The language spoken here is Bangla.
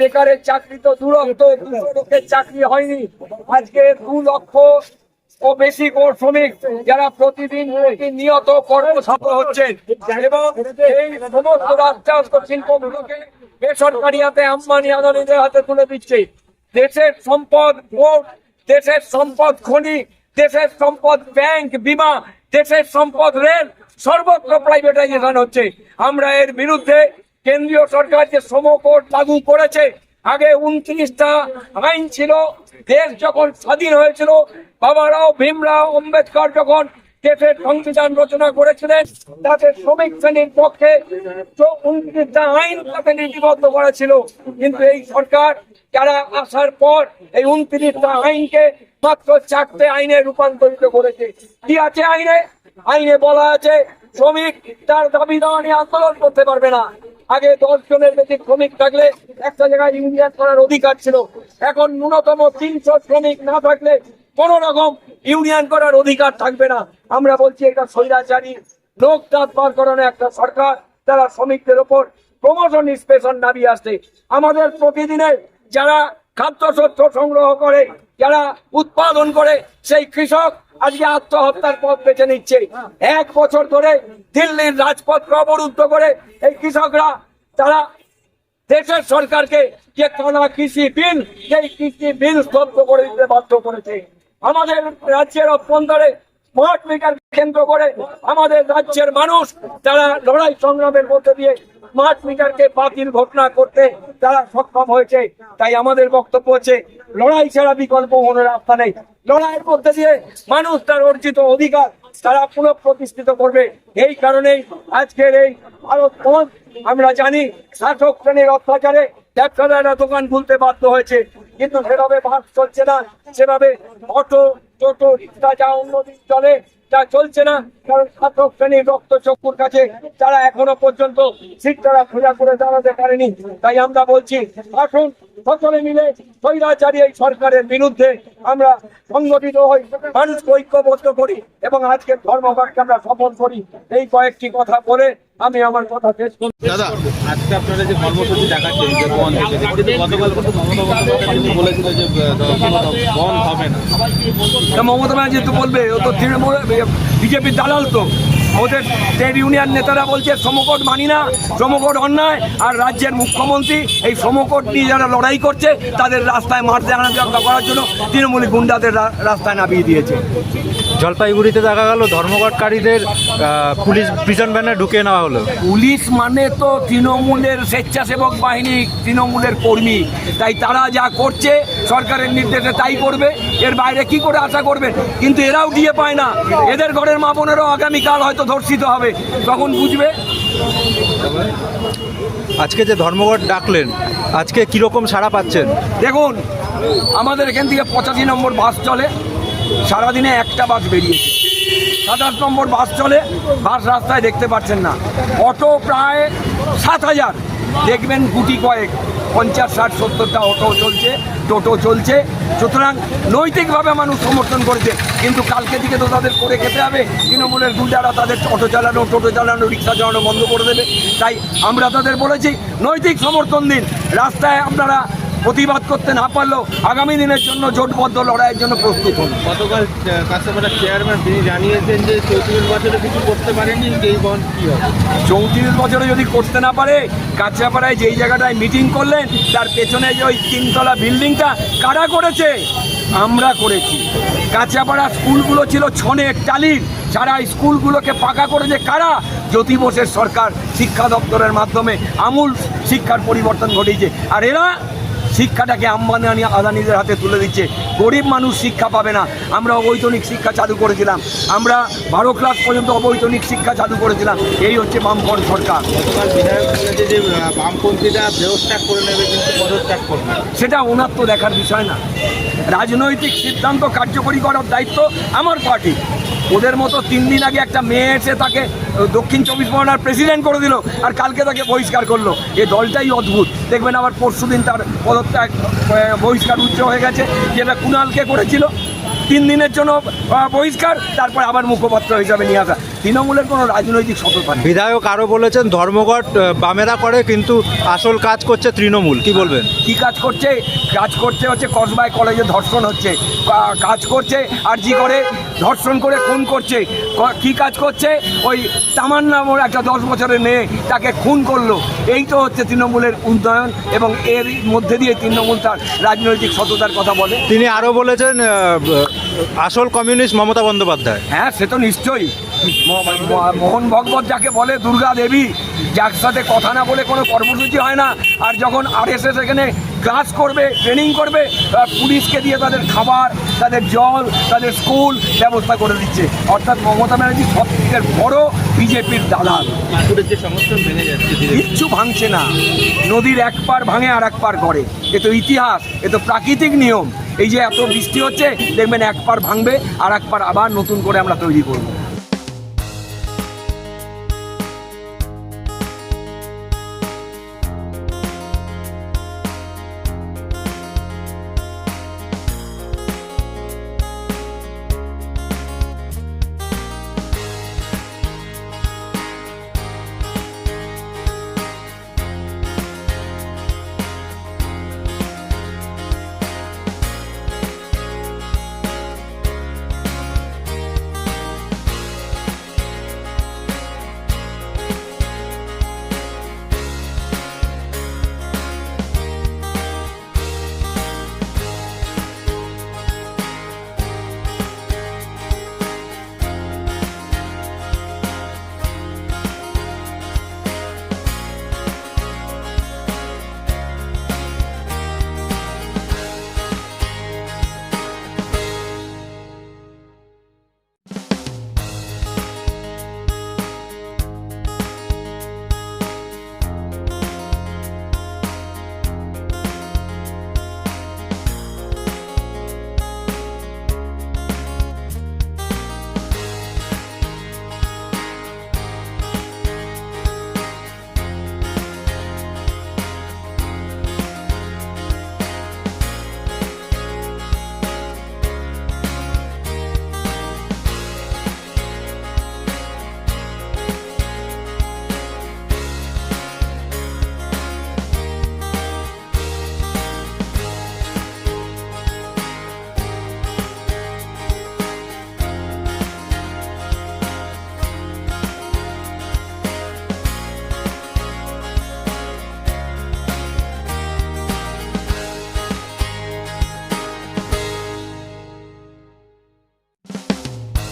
বেকারের চাকরি তো লোকের চাকরি হয়নি। আজকে দু লক্ষ ও বেশি শ্রমিক যারা প্রতিদিন নিয়ত হচ্ছেন। এবং এই সমস্ত বেসরকারি হাতে আম্বানি আদানিদের হাতে তুলে দিচ্ছে। দেশের সম্পদ দেশের সম্পদ খনি, দেশের সম্পদ ব্যাংক, বিমা, দেশের সম্পদ রেল সর্বত্র প্রাইভেটাইজেশন হচ্ছে। আমরা এর বিরুদ্ধে কেন্দ্রীয় সরকার যে শ্রমকোড লাগু করেছে, আগে উনত্রিশটা আইন ছিল, দেশ যখন স্বাধীন হয়েছিল, বাবারাও ভীমরাও আম্বেদকর যখন দেশের সংবিধান রচনা করেছিলেন, তাতে শ্রমিক শ্রেণির পক্ষে উনত্রিশটা আইন তাতে নীতিবদ্ধ করা ছিল। কিন্তু এই সরকার যারা আসার পর এই উনত্রিশটা আইনকে মাত্র চারটে আইনে রূপান্তরিত করেছে। কি আছে আইনে? আইনে বলা আছে, শ্রমিক তার দাবি দাওয়া নিয়ে আন্দোলন করতে পারবে না। আগে দশ জনের বেশি শ্রমিক থাকলে একটা জায়গায় ইউনিয়ন করার অধিকার ছিল। এখন ন্যূনতম তিনশো শ্রমিক না থাকলে কোন রকম ইউনিয়ন করার অধিকার থাকবে না। আমরা বলছি এটা স্বৈরাচারী, লোক দাঁত পার করানো একটা সরকার, তারা শ্রমিকদের ওপর প্রমোশন স্পেশন নামিয়ে আসছে। আমাদের প্রতিদিনের যারা খাদ্যশস্য সংগ্রহ করে, যারা উৎপাদন করে, সেই কৃষক আজকে আত্মহত্যার পথ বেছে নিচ্ছে। এক বছর ধরে দিল্লির রাজপথ অবরুদ্ধ করে এই কৃষকরা, তারা দেশের সরকারকে যে কানা কৃষি বিল, সেই কৃষি বিল স্তব্ধ করে দিতে বাধ্য করেছে। আমাদের রাজ্যের অভ্যন্তরে স্মার্ট মিটার কেন্দ্র করে আমাদের রাজ্যের মানুষ তারা লড়াই সংগ্রামের মধ্যে দিয়ে স্মার্ট মিটারকে বাতিল ঘটনা করতে তারা সক্ষম হয়েছে, তাই আমাদের বক্তব্য হচ্ছে, লড়াই ছাড়া বিকল্প কোনো রাস্তা নেই। লড়াইয়ের মধ্যে দিয়ে মানুষ তার অর্জিত অধিকার তারা পুনঃপ্রতিষ্ঠিত করবে। এই কারণেই আজকের এই ভারত আমরা জানি শাসক শ্রেণির অত্যাচারে ব্যবসাদাররা দোকান খুলতে বাধ্য হয়েছে, কিন্তু সেভাবে বাস চলছে না। সেভাবে অটো টোটো, রিক্সা যা অন্যদিন চলে তা চলছে না, কারণ শাসক শ্রেণির রক্ত চক্ষুর কাছে তারা এখনও পর্যন্ত সিট তারা খোঁজা করে দাঁড়াতে পারেনি। তাই আমরা বলছি, আসুন সকলে মিলে স্বৈরাচারী এই সরকারের বিরুদ্ধে আমরা সংগঠিত হই, মানুষকে ঐক্যবদ্ধ করি এবং আজকে ধর্মঘটকে আমরা সফল করি। এই কয়েকটি কথা বলে আমি আমার কথা শেষ দাদা আজকে আপনারা যে কর্মসূচি দেখাচ্ছেন যে থেকে কিন্তু গতকাল কিন্তু মমতা বন্দ্যোপাধ্যায় বলেছিল যে বন্ধ হবে না। মমতা ব্যানার্জি তো বলবে ও তো তৃণমূল বিজেপির দালাল তো। ওদের ট্রেড ইউনিয়ন নেতারা বলছে শ্রমকোট মানি না শ্রমকোট অন্যায় আর রাজ্যের মুখ্যমন্ত্রী এই শ্রমকোট নিয়ে যারা লড়াই করছে তাদের রাস্তায় মারতে আনা করার জন্য তৃণমূলী গুন্ডাদের রাস্তায় নামিয়ে দিয়েছে। জলপাইগুড়িতে দেখা গেল ধর্মঘটকারীদের পুলিশ প্রিজন ভ্যানে ঢুকিয়ে নেওয়া হলো। পুলিশ মানে তো তৃণমূলের স্বেচ্ছাসেবক বাহিনী তৃণমূলের কর্মী। তাই তারা যা করছে সরকারের নির্দেশে তাই করবে। এর বাইরে কি করে আশা করবেন? কিন্তু এরাও দিয়ে পায় না। এদের ঘরের মা বোনেরও আগামীকাল হয়তো ধর্ষিত হবে। তখন বুঝবে। আজকে যে ধর্মঘট ডাকলেন আজকে কীরকম সাড়া পাচ্ছেন? দেখুন আমাদের এখান থেকে পঁচাশি নম্বর বাস চলে। সারাদিনে একটা বাস বেরিয়েছে। সাতাশ নম্বর বাস চলে, বাস রাস্তায় দেখতে পাচ্ছেন না। অটো প্রায় সাত হাজার। দেখবেন গুটি কয়েক, পঞ্চাশ, ষাট, সত্তরটা অটো চলছে, টোটো চলছে। সুতরাং নৈতিকভাবে মানুষ সমর্থন করেছে। কিন্তু কালকে দিকে তো তাদের করে খেতে হবে। তৃণমূলের গুন্ডারা তাদের অটো চালানো, টোটো চালানো, রিক্সা চালানো বন্ধ করে দেবে। তাই আমরা তাদের বলেছি, নৈতিক সমর্থন দিন। রাস্তায় আপনারা প্রতিবাদ করতে না পারলেও আগামী দিনের জন্য জোটবদ্ধ লড়াইয়ের জন্য প্রস্তুত হন। গতকাল কাস্টমারের চেয়ারম্যান তিনি জানিয়েছেন যে চৌত্রিশ বছরে কিছু করতে পারেনি এই বন্ধ কি হবে। চৌত্রিশ বছরে যদি করতে না পারে কাঁচরাপাড়ায় যেই জায়গাটায় মিটিং করলেন তার পেছনে যে ওই তিনতলা বিল্ডিংটা কারা করেছে? আমরা করেছি। কাঁচরাপাড়া স্কুলগুলো ছিল ছনের টালির সারা স্কুলগুলোকে পাকা করেছে কারা? জ্যোতি বোসের সরকার শিক্ষা দপ্তরের মাধ্যমে আমূল শিক্ষার পরিবর্তন ঘটিয়েছে। আর এরা শিক্ষাটাকে আম্বানি আদানিদের হাতে তুলে দিচ্ছে। গরিব মানুষ শিক্ষা পাবে না। আমরা অবৈতনিক শিক্ষা চালু করেছিলাম। আমরা বারো ক্লাস পর্যন্ত অবৈতনিক শিক্ষা চালু করেছিলাম। এই হচ্ছে বামফ্রন্ট সরকার। বামপন্থীরা দেহত্যাগ করে নেবে কিন্তু পদত্যাগ করবে সেটা ওনার তো দেখার বিষয় না। রাজনৈতিক সিদ্ধান্ত কার্যকরী করার দায়িত্ব আমার পার্টি। ওদের মতো তিন দিন আগে একটা মেয়ে এসে তাকে দক্ষিণ চব্বিশ পরগনার প্রেসিডেন্ট করে দিল আর কালকে তাকে বহিষ্কার করল। এই দলটাই অদ্ভুত। দেখবেন আবার পরশুদিন তার পদত্যাগ বহিষ্কার উচ্চ হয়ে গেছে, যেটা কুণালকে করেছিল। তিন দিনের জন্য বহিষ্কার, তারপর আবার মুখপাত্র হিসাবে নিয়ে আসা। তৃণমূলের কোনো রাজনৈতিক সততা বিধায়ক আরও বলেছেন ধর্মঘট বামেরা করে কিন্তু আসল কাজ করছে তৃণমূল। কি বলবেন? কি কাজ করছে? কাজ করছে হচ্ছে কসবাই কলেজে ধর্ষণ হচ্ছে। কাজ করছে আর জি করে ধর্ষণ করে খুন করছে। ক- কাজ করছে? ওই তামান্না নামের একটা দশ বছরের মেয়ে তাকে খুন করল। এই তো হচ্ছে তৃণমূলের উন্নয়ন এবং এর মধ্যে দিয়ে তৃণমূল তার রাজনৈতিক সততার কথা বলে। তিনি আরও বলেছেন আসল কমিউনিস্ট মমতা বন্দ্যোপাধ্যায়। হ্যাঁ সে তো নিশ্চয়ই। মোহন ভগবত যাকে বলে দুর্গা দেবী, যার সাথে কথা না বলে কোনো কর্মসূচি হয় না। আর যখন আর এস এস এখানে ক্লাস করবে ট্রেনিং করবে পুলিশকে দিয়ে তাদের খাবার, তাদের জল, তাদের স্কুল ব্যবস্থা করে দিচ্ছে। অর্থাৎ মমতা ব্যানার্জি সব থেকে বড় বিজেপির দালাল। কিচ্ছু ভাঙছে না। নদীর এক পার ভাঙে আর এক পার করে এ তো ইতিহাস, এ তো প্রাকৃতিক নিয়ম। এই যে এত বৃষ্টি হচ্ছে, দেখবেন এক পার ভাঙবে আর এক পার আবার নতুন করে আমরা তৈরি করব।